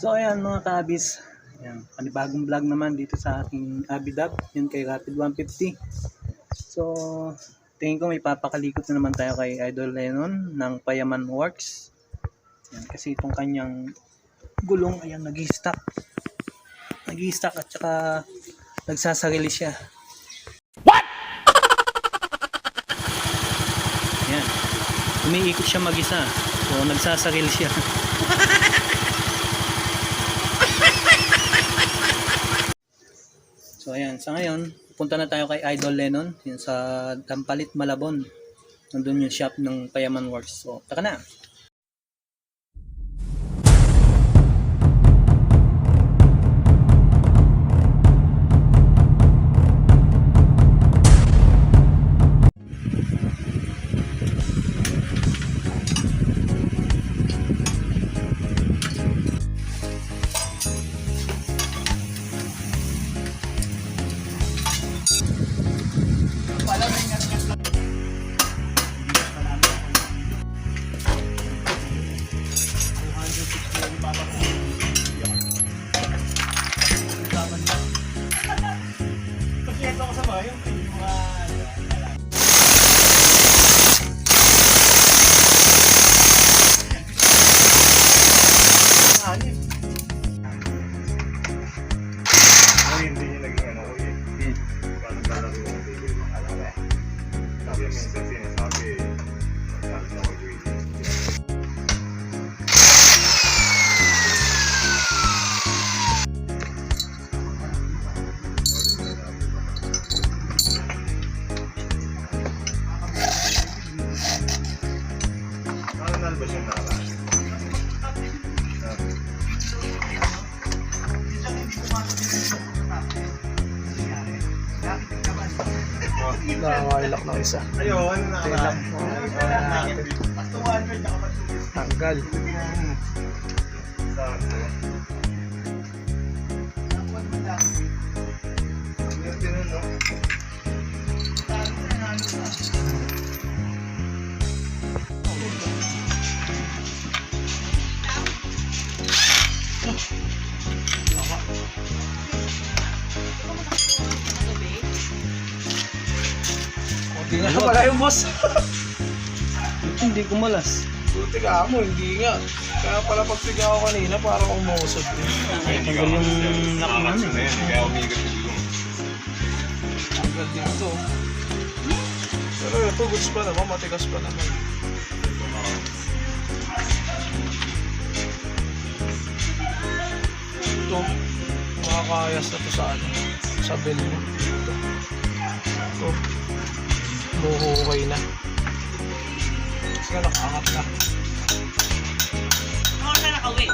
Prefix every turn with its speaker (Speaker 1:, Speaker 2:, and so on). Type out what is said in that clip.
Speaker 1: So ayan mga kaabis, ayan, panibagong vlog naman dito sa aking Abidab, yun kay Rapid 150. So tingin ko may papakalikot na naman tayo kay Idol Lennon ng Payaman Works. Ayan, kasi itong kanyang gulong ayan nag-stock. Nag-stock at saka nagsasarili siya. What? Ayan. Umiikot siya mag-isa. So nagsasarili siya. So ayan, sa ngayon, punta na tayo kay Idol Lennon, yun sa Dampalit, Malabon. Nandun yung shop ng Payaman Works. So, taka na!
Speaker 2: Ay, hindi niya naging ano ko eh. Parang lalaro yung baby mo alaga. Sabi niya minsan sinasabi, magsabi na ko yung Ano nalabas yung nara?
Speaker 3: Nakakailak ng isa.
Speaker 2: Ayo, ano na
Speaker 3: Tilak mo. Tanggal. Hindi nga pala yung boss.
Speaker 1: Hindi kumalas.
Speaker 3: Buti ka mo, hindi nga. Kaya pala pag sigaw ko kanina, parang umusod din.
Speaker 1: Tagal yung lock na ano eh.
Speaker 2: Kaya umigat yung gulong.
Speaker 3: Tanggal din to. Pero ito, goods pa naman, matigas pa naman. Ito, makakayas na to sa ano, sa bell mo. Ito. Ito, Buhukay na. Basta nakaangat na. Ano na nakawin?